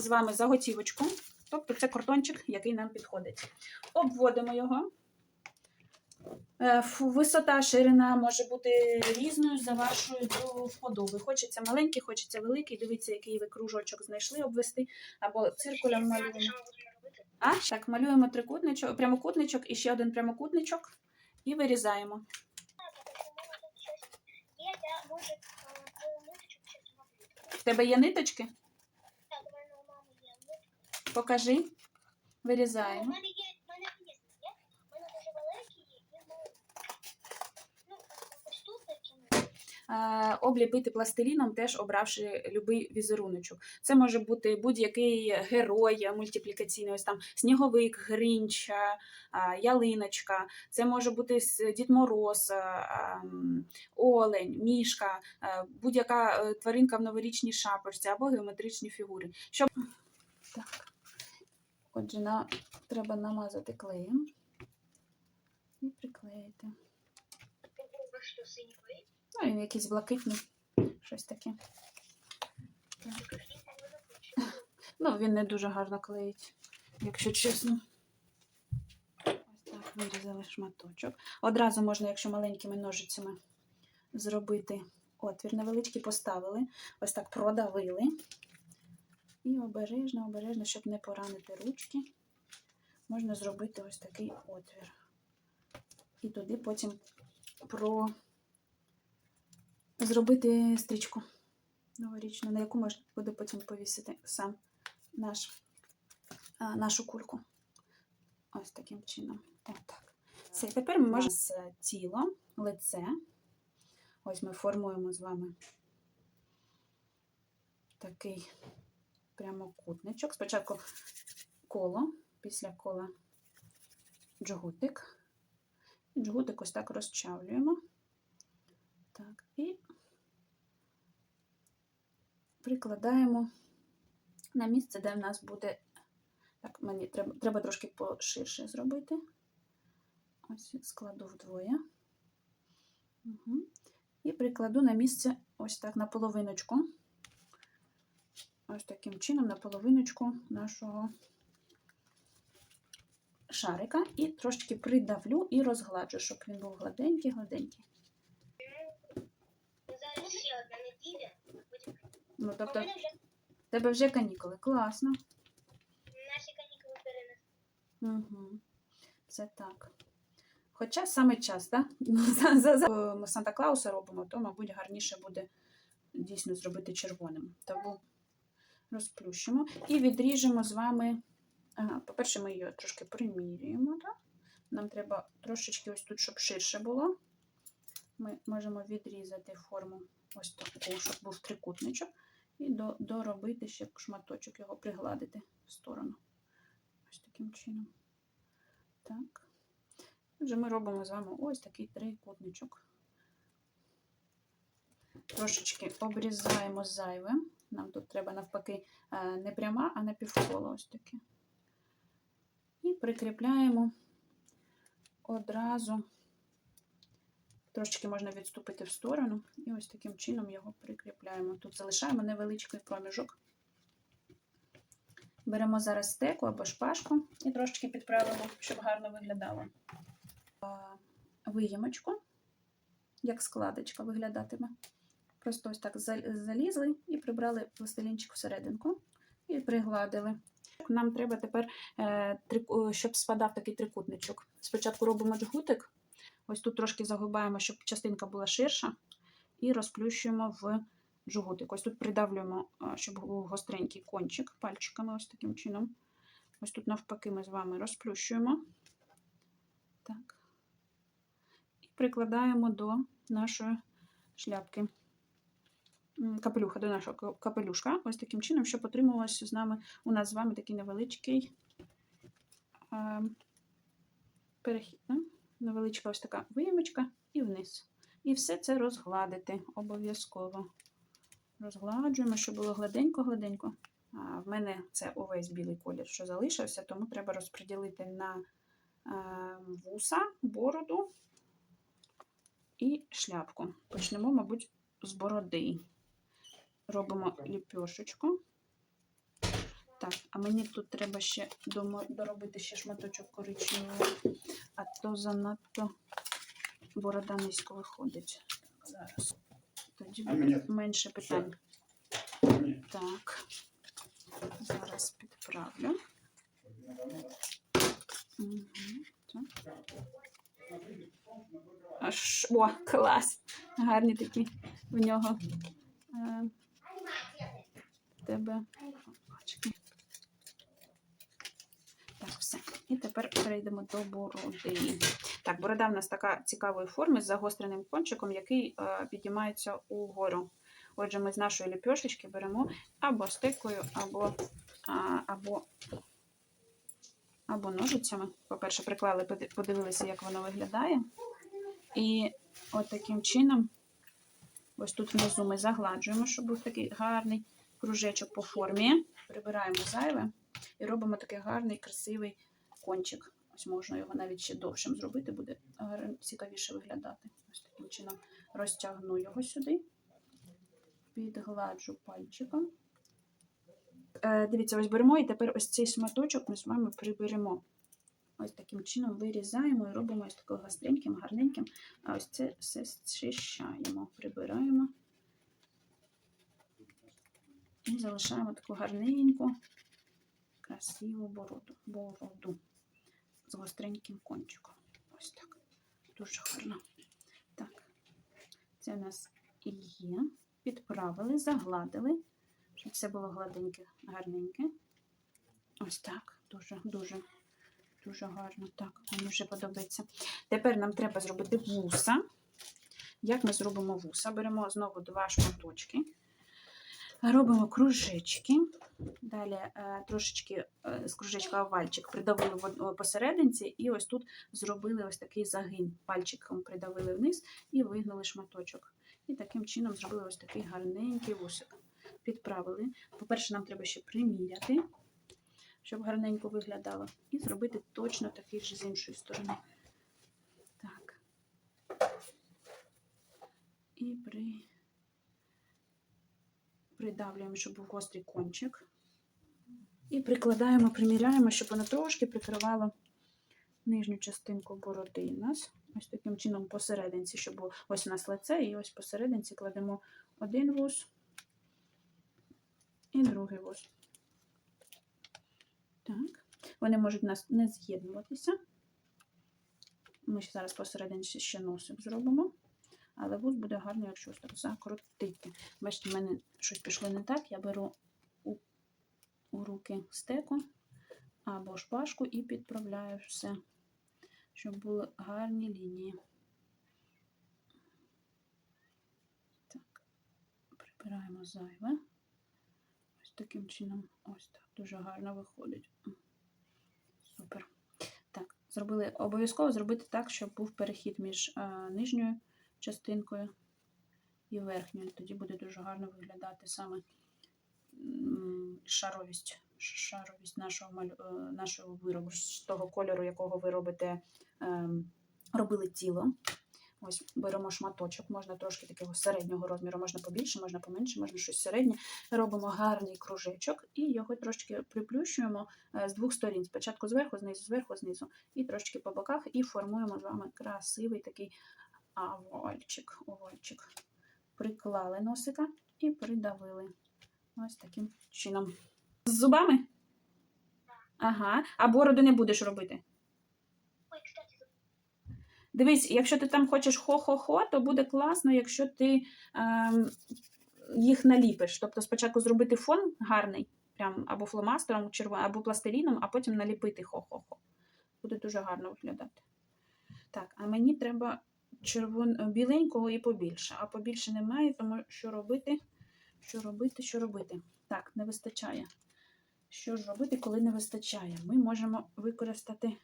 з вами заготівочку. Тобто це картончик, який нам підходить. Обводимо його. Е, Висота, ширина може бути різною за вашою до вподоби. Хочеться маленький, хочеться великий. Дивіться, який ви кружочок знайшли обвести, або циркулем малюємо. А, так, малюємо трикутничок, прямокутничок і ще один прямокутничок і вирізаємо. В тебе є ниточки? Такі. Е, обліпити пластиліном, теж обравши будь-який візеруночок. Це може бути будь-який герой мультиплікаційний, ось там сніговик, гринч, е, ялиночка. Це може бути Дід Мороз, олень, мішка, будь-яка е, тваринка в новорічній шапочці або геометричні фігури. Щоб... Так. Отже, на... треба намазати клеєм і приклеїти. Ну, він якийсь блакитний, щось таке. Ну, він не дуже гарно клеїть, якщо чесно. Ось так, вирізали шматочок. Одразу можна, якщо маленькими ножицями, зробити отвір невеличкий, поставили, ось так продавили. І обережно, обережно, щоб не поранити ручки, можна зробити ось такий отвір. І туди потім про зробити стрічку новорічну, на яку можна буде потім повісити сам наш, а, нашу кульку. Ось таким чином. Отак. Все, тепер ми можемо з тіло, лице. Ось ми формуємо з вами такий прямокутничок. Спочатку коло, після кола джгутик. Джгутик ось так розчавлюємо. Так, і прикладаємо на місце, де в нас буде. Так, мені треба, треба трошки поширше зробити. Ось складу вдвоє. Угу. І прикладу на місце ось так на половиночку. Ось таким чином на половиночку нашого шарика. І трошки придавлю і розгладжу, щоб він був неділя. Потім Ну, У тобто, в тебе вже канікули. Класно. наші канікули перенесли. Угу. Це так. Хоча саме час, так? За, за. Ми Санта Клауса робимо, то, мабуть, гарніше буде дійсно зробити червоним. Тому розплющимо і відріжемо з вами. Ага, по-перше, ми її трошки примірюємо. Так? Нам треба трошечки ось тут, щоб ширше було. Ми можемо відрізати форму ось таку, щоб був трикутничок, і доробити ще шматочок його пригладити в сторону. Ось таким чином. Так. Отже, ми робимо з вами ось такий трикутничок. Трошечки обрізаємо зайве. Нам тут треба навпаки е, не пряма, а напівколо ось таке. І прикріпляємо одразу. Трошечки можна відступити в сторону, і ось таким чином його прикріпляємо. Тут залишаємо невеличкий проміжок. Беремо зараз стеку або шпажку і трошечки підправимо, щоб гарно виглядало. Виємочку, як складочка виглядатиме. Просто ось так залізли і прибрали пластилінчик всерединку і пригладили. Нам треба тепер, е, щоб спадав такий трикутничок. Спочатку робимо джгутик, ось тут трошки загибаємо, щоб частинка була ширша, і розплющуємо в жгутик. Ось тут придавлюємо, щоб був гостренький кончик пальчиками, ось таким чином. Ось тут навпаки ми з вами розплющуємо. Так. І прикладаємо до нашої шляпки. Капелюха до нашого капелюшка. Ось таким чином, щоб отримувався з нами, у нас з вами такий невеличкий перехід. Невеличка ось така виємочка і вниз. І все це розгладити обов'язково. Розгладжуємо, щоб було гладенько-гладенько. В мене це увесь білий колір, що залишився, тому треба розподілити на вуса, бороду і шляпку. Почнемо, мабуть, з бороди. Робимо ліпешечку. Так, а мені тут треба ще доробити ще шматочок коричневого, а то занадто борода низько виходить. Зараз. Тоді буде менше питань. Так. Зараз підправлю. Угу. Так. Аж, о, клас! Гарні такі в нього. Тебе. Так, все. І тепер перейдемо до бороди. Так, борода в нас така цікавої форми з загостреним кончиком, який е, підіймається угору. Отже, ми з нашої ліпьошечки беремо або стикою, або, а, або, або ножицями. По-перше, приклали, подивилися, як воно виглядає. І от таким чином, ось тут внизу ми загладжуємо, щоб був такий гарний кружечок по формі. Прибираємо зайве і робимо такий гарний, красивий кончик. Ось можна його навіть ще довшим зробити, буде цікавіше виглядати. Ось таким чином розтягну його сюди, підгладжу пальчиком. Е, дивіться, ось беремо і тепер ось цей шматочок ми з вами приберемо. Ось таким чином вирізаємо і робимо ось таким гостреньким, гарненьким. А ось це все зчищаємо, прибираємо і залишаємо таку гарненьку, красиву бороду, бороду з гостреньким кончиком. Ось так. Дуже гарно. Так, це у нас і є. Підправили, загладили, щоб все було гладеньке, гарненьке. Ось так. Дуже, дуже, дуже гарно. Так, мені вже подобається. Тепер нам треба зробити вуса. Як ми зробимо вуса? Беремо знову два шматочки. Робимо кружечки. Далі е, трошечки е, з кружечка овальчик придавили посерединці, і ось тут зробили ось такий загин. Пальчиком придавили вниз і вигнули шматочок. І таким чином зробили ось такий гарненький вусик. Підправили. По-перше, нам треба ще приміряти, щоб гарненько виглядало. І зробити точно такий же з іншої сторони. Так. І при... придавлюємо, щоб був гострий кончик. І прикладаємо, приміряємо, щоб воно трошки прикривало нижню частинку бороди у нас. Ось таким чином посерединці, щоб ось у нас лице, і ось посерединці кладемо один вус і другий вус. Так. Вони можуть у нас не з'єднуватися. Ми ще зараз посерединці ще носик зробимо. Але вуз буде гарно, якщо так закрутити. Бачите, в мене щось пішло не так. Я беру у, у руки стеку або шпажку і підправляю все, щоб були гарні лінії. Так, прибираємо зайве. Ось таким чином, ось так. Дуже гарно виходить. Супер. Так, зробили обов'язково зробити так, щоб був перехід між е, нижньою частинкою і верхньою. Тоді буде дуже гарно виглядати саме шаровість, шаровість нашого, е, нашого виробу, з того кольору, якого ви робите, ем, робили тіло. Ось беремо шматочок, можна трошки такого середнього розміру, можна побільше, можна поменше, можна щось середнє. Робимо гарний кружечок і його трошки приплющуємо е, з двох сторін. Спочатку зверху, знизу, зверху, знизу, і трошки по боках, і формуємо з вами красивий такий овальчик. овальчик. Приклали носика і придавили. Ось таким чином. З зубами? Ага. А бороду не будеш робити. Дивись, якщо ти там хочеш хо-хо-хо, то буде класно, якщо ти ем, їх наліпиш. Тобто спочатку зробити фон гарний, прям або фломастером, або пластиліном, а потім наліпити хо-хо-хо. Буде дуже гарно виглядати. Так, а мені треба червон... біленького і побільше. А побільше немає, тому що робити? Що робити, що робити? Так, не вистачає. Що ж робити, коли не вистачає? Ми можемо використати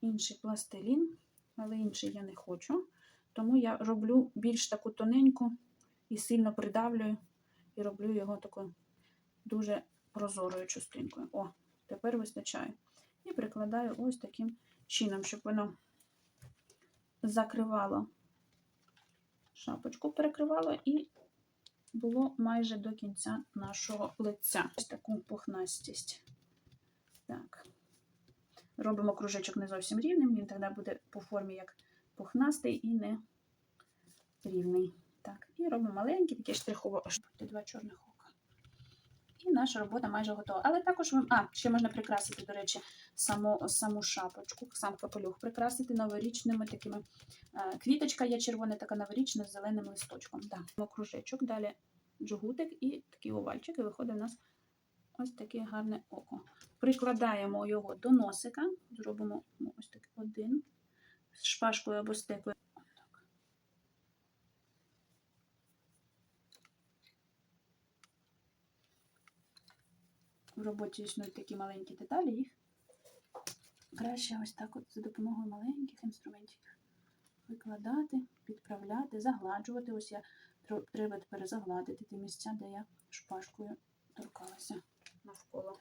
інший пластилін, але інший я не хочу. Тому я роблю більш таку тоненьку і сильно придавлюю, і роблю його такою дуже прозорою частинкою. О, тепер вистачає. І прикладаю ось таким чином, щоб воно закривало шапочку, перекривало і було майже до кінця нашого лиця. Ось таку пухнастість. Так. Робимо кружечок не зовсім рівним, він тоді буде по формі як пухнастий і не рівний. Так, і робимо маленький, такий штрихово, два чорних. І наша робота майже готова. Але також ви. А, ще можна прикрасити, до речі, саму, саму шапочку, сам капелюх прикрасити новорічними такими. е, Квіточка є червона, така новорічна з зеленим листочком. Да. Кружечок, далі джгутик і такий овальчик, і виходить у нас ось таке гарне око. Прикладаємо його до носика, зробимо ну, ось такий один з шпажкою або стекою. В роботі існують такі маленькі деталі, їх краще ось так от за допомогою маленьких інструментів викладати, підправляти, загладжувати. Ось я треба тепер загладити ті місця, де я шпажкою торкалася навколо.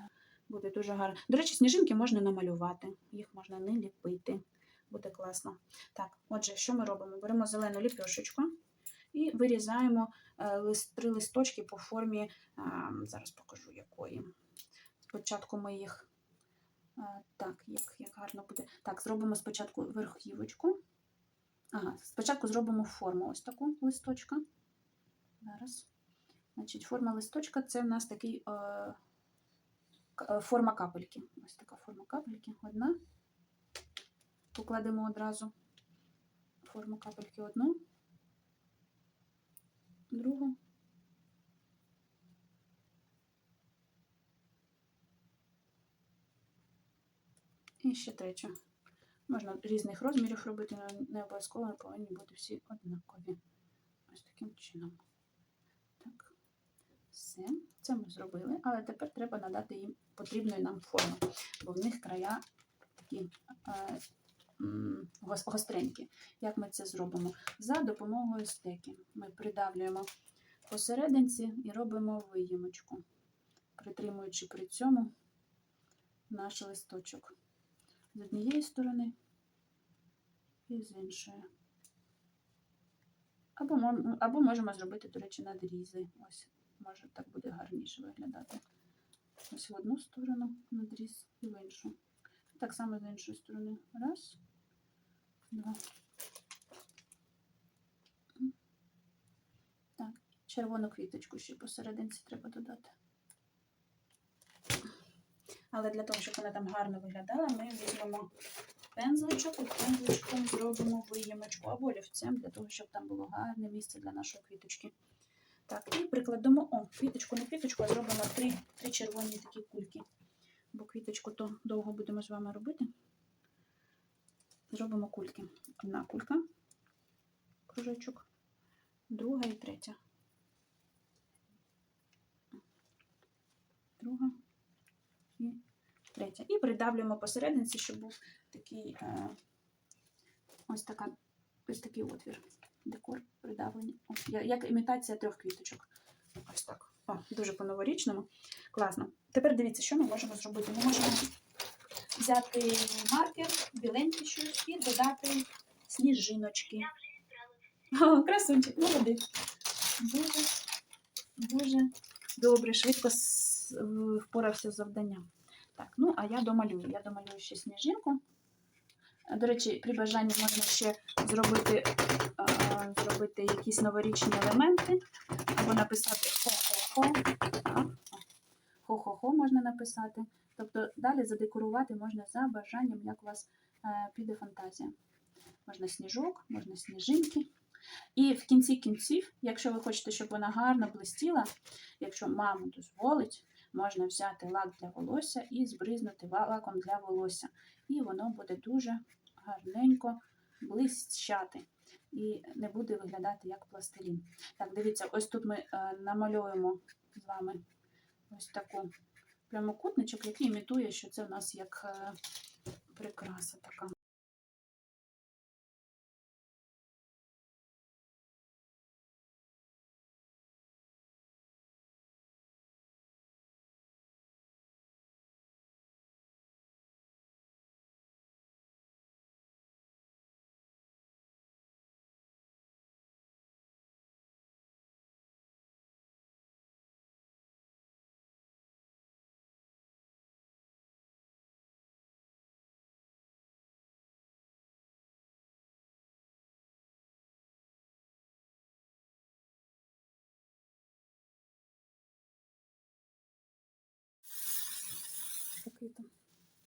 Буде дуже гарно. До речі, сніжинки можна намалювати, їх можна не ліпити. Буде класно. Так, отже, що ми робимо? Беремо зелену ліпешечку і вирізаємо е, три листочки по формі, е, зараз покажу якої. Спочатку ми їх. е, Так, як, як гарно буде. Так, зробимо спочатку верхівочку. Ага, спочатку зробимо форму ось таку листочка. Зараз. Значить, форма листочка це в нас такий е, е, форма капельки. Ось така форма капельки. Одна. Покладемо одразу форму капельки одну, другу. І ще третю. Можна різних розмірів робити, але не обов'язково повинні бути всі однакові. Ось таким чином. Так, все, це ми зробили, але тепер треба надати їм потрібної нам форми, бо в них края такі е, гостренькі. Як ми це зробимо? За допомогою стеки. Ми придавлюємо посерединці і робимо виємочку, притримуючи при цьому наш листочок з однієї сторони і з іншої. Або, або можемо зробити, до речі, надрізи. Ось, може так буде гарніше виглядати. Ось в одну сторону надріз і в іншу. Так само з іншої сторони. Раз, два. Так, червону квіточку ще посерединці треба додати. Але для того, щоб вона там гарно виглядала, ми візьмемо пензличок і пензличком зробимо виємочку або олівцем, для того, щоб там було гарне місце для нашої квіточки. Так, і прикладемо, о, квіточку, не квіточку, а зробимо три, три червоні такі кульки. Бо квіточку то довго будемо з вами робити. Зробимо кульки. Одна кулька, кружечок, друга і третя. Друга і третя. І придавлюємо посерединці, щоб був такий е, ось, така, ось такий отвір. Декор придавлення. О, як імітація трьох квіточок. Ось так. О, дуже по-новорічному. Класно. Тепер дивіться, що ми можемо зробити. Ми можемо взяти маркер, біленький щось і додати сніжиночки. О, красунчик, молодець. Дуже, дуже добре, швидко впорався з завданням. Так, ну а я домалюю. Я домалюю ще сніжинку. Е, До речі, при бажанні можна ще зробити, е, зробити якісь новорічні елементи, або написати хо-хо-хо. Хо-хо-хо можна написати. Тобто далі задекорувати можна за бажанням, як у вас е, піде фантазія. Можна сніжок, можна сніжинки. І в кінці кінців, якщо ви хочете, щоб вона гарно блистіла, якщо мама дозволить, можна взяти лак для волосся і збризнути лаком для волосся. І воно буде дуже гарненько блищати. І не буде виглядати як пластилін. Так, дивіться, ось тут ми е, намальовуємо з вами ось таку прямокутничок, який імітує, що це в нас як е, прикраса така. Квітом.